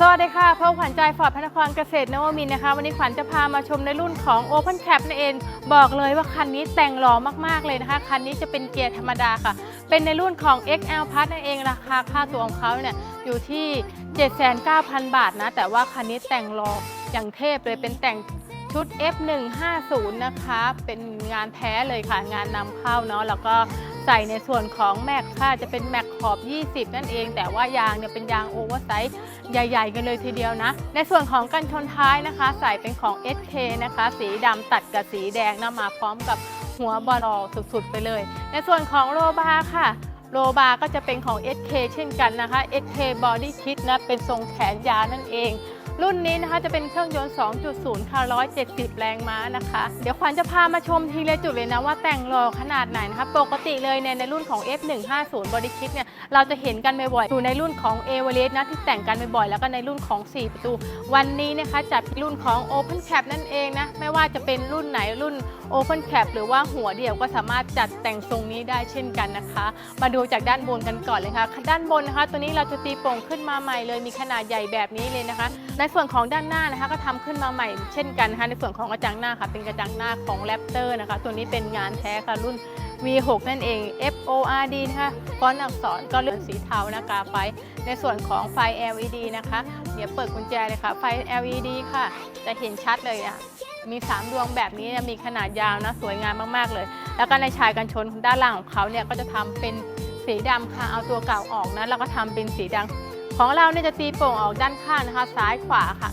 สวัสดีค่ะพบขวัญใจฟอร์ดพระนครเกษตรนวมินนะคะ วันนี้ขวัญจะพามาชมในรุ่นของ Open Cap นั่นเอง บอกเลยว่าคันนี้แต่งหล่อมากๆเลยนะคะ คันนี้จะเป็นเกียร์ธรรมดาค่ะ เป็นในรุ่นของ XL Plus นั่นเองราคาค่าตัวของเขาเนี่ยอยู่ที่ 79,000 บาทนะ แต่ว่าคันนี้แต่งหล่ออย่างเทพเลยเป็นแต่งชุด F150 นะคะ เป็นงานแท้เลยค่ะ งานนำเข้าเนาะแล้วก็ ใส่ในส่วนของแม็กค่ะจะเป็นแม็กขอบ 20 นั่นเอง แต่ว่ายางเนี่ยเป็นยางโอเวอร์ไซส์ใหญ่ ๆ กันเลยทีเดียวนะ ในส่วนของกันชนท้ายนะคะ ใส่เป็นของ SK นะคะ สีดำตัดกับสีแดงนะมาพร้อมกับหัวบอลสุดๆไปเลย ในส่วนของโลบาร์ค่ะโลบาร์ก็จะเป็นของ SK เช่นกันนะคะ SK Body Kit นะเป็นทรงแขนยาวนั่นเอง รุ่นนี้นะคะจะเป็นเครื่องยนต์ 2.0 ค่ะ 170 แรงม้านะคะ เดี๋ยวขวัญจะพามาชมทีละจุดเลยนะว่าแต่งหล่อขนาดไหนนะคะ ปกติเลยเนี่ยในรุ่นของ F150 Body Kit เนี่ยเราจะเห็นกันบ่อยๆอยู่ในรุ่นของ e v e r e s t นะที่แต่งกันบ่อยๆแล้วก็ในรุ่นของ 4 ประตู วันนี้นะคะจัดรุ่นของ Open Cap นั่นเองนะ ไม่ว่าจะเป็นรุ่นไหนรุ่น Open Cap หรือว่าหัวเดี่ยวก็สามารถจัดแต่งทรงนี้ได้เช่นกันนะคะ มาดูจากด้านบนกันก่อนเลยค่ะ ด้านบนนะคะ ตัวนี้เราจะตีโป่งขึ้นมาใหม่เลยมีขนาดใหญ่แบบนี้เลยนะคะในส่วนของด้านหน้านะคะก็ทำขึ้นมาใหม่เช่นกันนะคะในส่วนของกระจังหน้าค่ะเป็นกระจังหน้าของ Raptor นะคะตัวนี้เป็นงานแท้ค่ะรุ่น V6 นั่นเอง F O R D นะคะฟอนต์อักษรก็เลือกสีเทานะกาไฟในส่วนของไฟ LED นะคะ เดี๋ยวเปิดกุญแจเลยค่ะ ไฟ LED ค่ะ จะเห็นชัดเลยอะมี 3 ดวงแบบนี้มีขนาดยาวนะสวยงามมากๆเลย แล้วก็ในชายกันชนด้านล่างของเขาเนี่ยก็จะทำเป็นสีดำค่ะเอาตัวเก่าออกนะแล้วก็ทำเป็นสีดำ ของเราเนี่ยจะตีโป่งออกด้านข้างนะคะ ซ้ายขวาค่ะ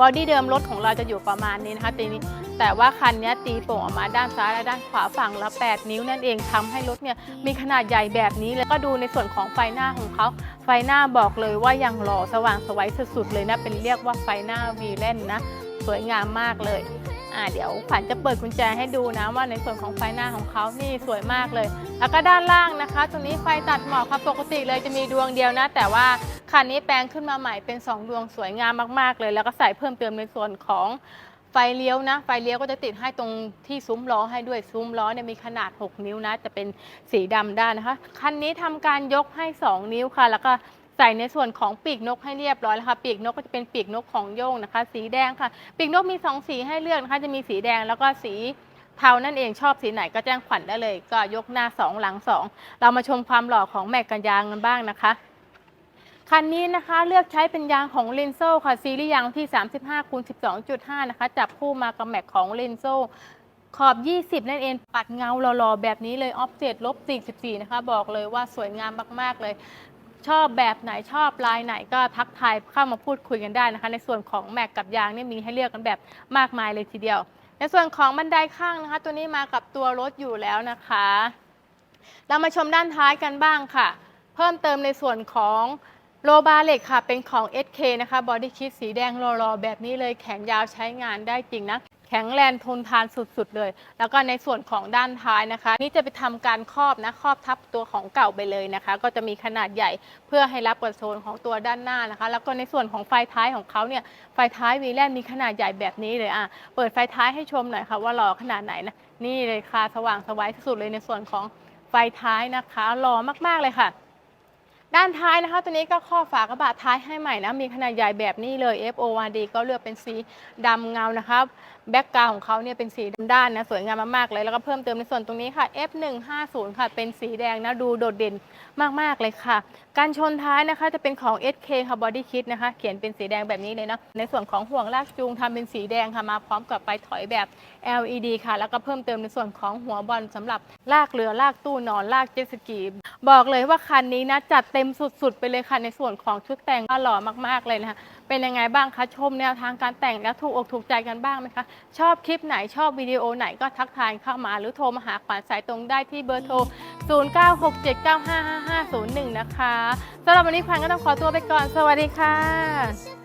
บอดี้เดิมรถของเราจะอยู่ประมาณนี้นะคะตีนี้ แต่ว่าคันนี้ตีโป่งออกมาด้านซ้ายและด้านขวาฝั่งละ 8 นิ้วนั่นเองทำให้รถเนี่ยมีขนาดใหญ่แบบนี้ แล้วก็ดูในส่วนของไฟหน้าของเขาไฟหน้าบอกเลยว่ายังหล่อสว่างสวยสุดๆเลยนะ เป็นเรียกว่าไฟหน้าวีเลนนะ สวยงามมากเลยอ่าเดี๋ยวขวัญจะเปิดกุญแจให้ดูนะว่าในส่วนของไฟหน้าของเขานี่สวยมากเลย แล้วก็ด้านล่างนะคะ ตรงนี้ไฟตัดหมอกครับปกติเลยจะมีดวงเดียวนะ แต่ว่า คันนี้แปลงขึ้นมาใหม่เป็น 2 ดวงสวยงามมากๆเลย แล้วก็ใส่เพิ่มเติมในส่วนของไฟเลี้ยวนะ ไฟเลี้ยวก็จะติดให้ตรงที่ซุ้มล้อให้ด้วยซุ้มล้อเนี่ยมีขนาด 6 นิ้วนะ จะเป็นสีดำด้านนะคะคันนี้ทำการยกให้ 2 นิ้วค่ะ แล้วก็ใส่ในส่วนของปีกนกให้เรียบร้อยแล้วค่ะ ปีกนกก็จะเป็นปีกนกของโยงนะคะ สีแดงค่ะ ปีกนกมี 2 สีให้เลือกนะคะ จะมีสีแดงแล้วก็สีเทานั่นเองชอบสีไหนก็แจ้งขวัญได้เลย ก็ยกหน้า 2 หลัง 2 เรามาชมความหล่อของแม็กกันยางกันบ้างนะคะ คันนี้นะคะเลือกใช้เป็นยางของ l e n z o ค่ะ ซีรีส์ยางที่ 35คูณ12.5 นะคะ จับคู่มากับแม็กของ l e n z o ขอบ 20 นั่นเอง ปัดเงาหล่อๆแบบนี้เลยออฟเซตลบ44 นะคะ บอกเลยว่าสวยงามมากๆเลย ชอบแบบไหนชอบลายไหนก็ทักทายเข้ามาพูดคุยกันได้นะคะ ในส่วนของแม็กกับยางเนี่ยมีให้เลือกกันแบบมากมายเลยทีเดียว ในส่วนของบันไดข้างนะคะ ตัวนี้มากับตัวรถอยู่แล้วนะคะ เรามาชมด้านท้ายกันบ้างค่ะ เพิ่มเติมในส่วนของ โลบาเหล็กค่ะ เป็นของ SK นะคะ บอดี้คิดสีแดงรอๆ แบบนี้เลยแขนยาวใช้งานได้จริงนะ แข็งแรงทนทานสุดๆเลย แล้วก็ในส่วนของด้านท้ายนะคะ นี่จะไปทำการครอบนะ ครอบทับตัวของเก่าไปเลยนะคะ ก็จะมีขนาดใหญ่เพื่อให้รับกับโซนของตัวด้านหน้านะคะ แล้วก็ในส่วนของไฟท้ายของเขาเนี่ย ไฟท้ายวีแลนมีขนาดใหญ่แบบนี้เลยอะ เปิดไฟท้ายให้ชมหน่อยค่ะว่าหล่อขนาดไหนนะ นี่เลยค่ะ สว่างสวายสุดเลยในส่วนของไฟท้ายนะคะ หล่อมากๆเลยค่ะ ด้านท้ายนะคะ ตัวนี้ก็ข้อฝากระบะท้ายให้ใหม่นะ มีขนาดใหญ่แบบนี้เลย FORD ก็เลือกเป็นสีดำเงานะคะแบ็กกราวของเขาเนี่ยเป็นสีดำด้านนะสวยงามมากๆเลยแล้วก็เพิ่มเติมในส่วนตรงนี้ค่ะ F150 ค่ะ เป็นสีแดงนะดูโดดเด่นมากๆเลยค่ะ การชนท้ายนะคะจะเป็นของ SK ค่ะ Body Kit นะคะ เขียนเป็นสีแดงแบบนี้เลยนะในส่วนของห่วงลากจูงทำเป็นสีแดงค่ะมาพร้อมกับไฟถอยแบบ LED ค่ะ แล้วก็เพิ่มเติมในส่วนของหัวบอลสำหรับลากเรือลากตู้นอนลากเจ็ตสกี บอกเลยว่าคันนี้นะจัดเต็มสุดๆ ไปเลยค่ะในส่วนของชุดแต่งก็หล่อมากๆเลยนะคะเป็นยังไงบ้างคะชมแนวทางการแต่งแล้วถูกอกถูกใจกันบ้างไหมคะชอบคลิปไหนชอบวิดีโอไหนก็ทักทายเข้ามาหรือโทรมาหาขวัญสายตรงได้ที่เบอร์โทร 0967955501 นะคะสำหรับวันนี้ขวัญก็ต้องขอตัวไปก่อน สวัสดีค่ะ